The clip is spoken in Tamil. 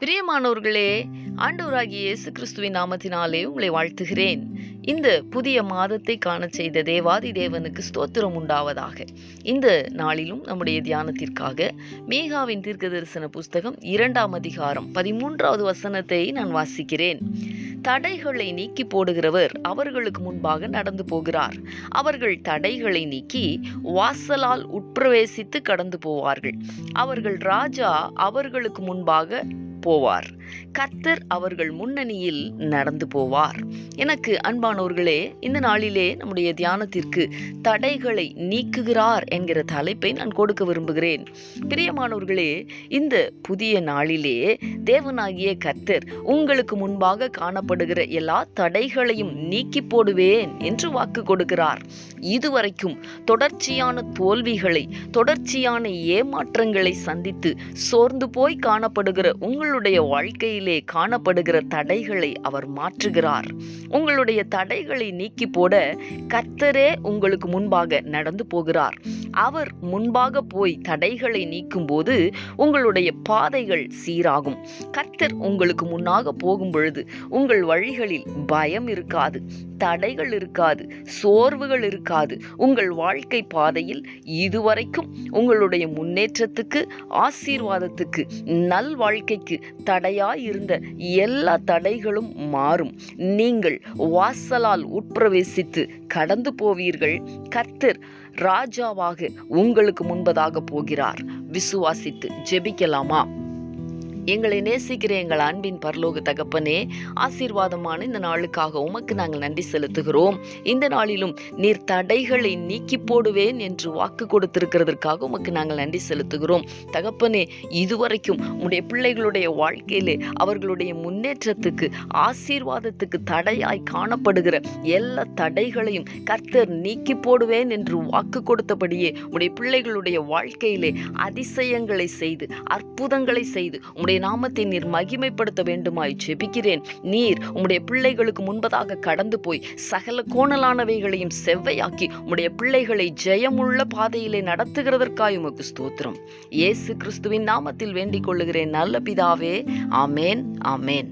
பிரியமானவர்களே ஆண்டவராகிய இயேசு கிறிஸ்துவின் நாமத்தினாலே உங்களை வாழ்த்துகிறேன். இந்த புதிய மாதத்தை காணச் செய்த தேவாதி தேவனுக்கு ஸ்தோத்திரம் உண்டாவதாக. இந்த நாளிலும் நம்முடைய தியானத்திற்காக மேகாவின் தீர்க்க தரிசன புஸ்தகம் இரண்டாம் அதிகாரம் பதிமூன்றாவது வசனத்தை நான் வாசிக்கிறேன். தடைகளை நீக்கி போடுகிறவர் அவர்களுக்கு முன்பாக நடந்து போகிறார். அவர்கள் தடைகளை நீக்கி வாசலால் உட்பிரவேசித்து கடந்து போவார்கள். அவர்கள் ராஜா அவர்களுக்கு முன்பாக போவார் கர்த்தர் அவர்கள் முன்னணியில் நடந்து போவார். எனக்கு அன்பானவர்களே இந்த நாளிலே நம்முடைய தியானத்திற்கு தடைகளை நீக்குகிறார் என்கிற தலைப்பை நான் கொடுக்க விரும்புகிறேன். பிரியமானவர்களே இந்த புதிய நாளிலே தேவனாகிய கர்த்தர் உங்களுக்கு முன்பாக காணப்படுகிற எல்லா தடைகளையும் நீக்கி போடுவேன் என்று வாக்கு கொடுக்கிறார். இதுவரைக்கும் தொடர்ச்சியான தோல்விகளை தொடர்ச்சியான ஏமாற்றங்களை சந்தித்து சோர்ந்து போய் காணப்படுகிற உங்களுடைய வாழ்க்கையிலே காணப்படுகிற தடைகளை அவர் மாற்றுகிறார். உங்களுடைய தடைகளை நீக்கி போட கர்த்தரே உங்களுக்கு முன்பாக நடந்து போகிறார். அவர் முன்பாக போய் தடைகளை நீக்கும் போது உங்களுடைய பாதைகள் சீராகும். கர்த்தர் உங்களுக்கு முன்னாக போகும் பொழுது உங்கள் வழிகளில் பயம் இருக்காது தடைகள் இருக்காது சோர்வுகள் இருக்காது. உங்கள் வாழ்க்கை பாதையில் இதுவரைக்கும் உங்களுடைய முன்னேற்றத்துக்கு ஆசீர்வாதத்துக்கு நல் வாழ்க்கைக்கு தடையாய் இருந்த எல்லா தடைகளும் மாறும். நீங்கள் வாசலால் உட்பிரவேசித்து கடந்து போவீர்கள். கர்த்தர் ராஜாவாக உங்களுக்கு முன்பதாக போகிறார். விசுவாசித்து ஜெபிக்கலாமா? எங்களை நேசிக்கிற எங்கள் அன்பின் பரலோக தகப்பனே ஆசீர்வாதமான இந்த நாளுக்காக உமக்கு நாங்கள் நன்றி செலுத்துகிறோம். இந்த நாளிலும் நீர் தடைகளை நீக்கி போடுவேன் என்று வாக்கு கொடுத்திருக்கிறதற்காக உமக்கு நாங்கள் நன்றி செலுத்துகிறோம். தகப்பனே இதுவரைக்கும் உடைய பிள்ளைகளுடைய வாழ்க்கையிலே அவர்களுடைய முன்னேற்றத்துக்கு ஆசீர்வாதத்துக்கு தடையாய் காணப்படுகிற எல்லா தடைகளையும் கர்த்தர் நீக்கி போடுவேன் என்று வாக்கு கொடுத்தபடியே உடைய பிள்ளைகளுடைய வாழ்க்கையிலே அதிசயங்களை செய்து அற்புதங்களை செய்து உடைய உம்முடைய நாமத்தை நீர் மகிமைப்படுத்த வேண்டுமாய் ஜெபிக்கிறேன். நீர் உம்முடைய பிள்ளைகளுக்கு முன்பதாக கடந்து போய் சகல கோணலானவைகளையும் செவ்வையாக்கி உம்முடைய பிள்ளைகளை ஜெயமுள்ள பாதையிலே நடத்துகிறதற்காய் உமக்கு ஸ்தோத்திரம். இயேசு கிறிஸ்துவின் நாமத்தில் வேண்டிக் கொள்ளுகிறேன் நல்ல பிதாவே. ஆமேன் ஆமேன்.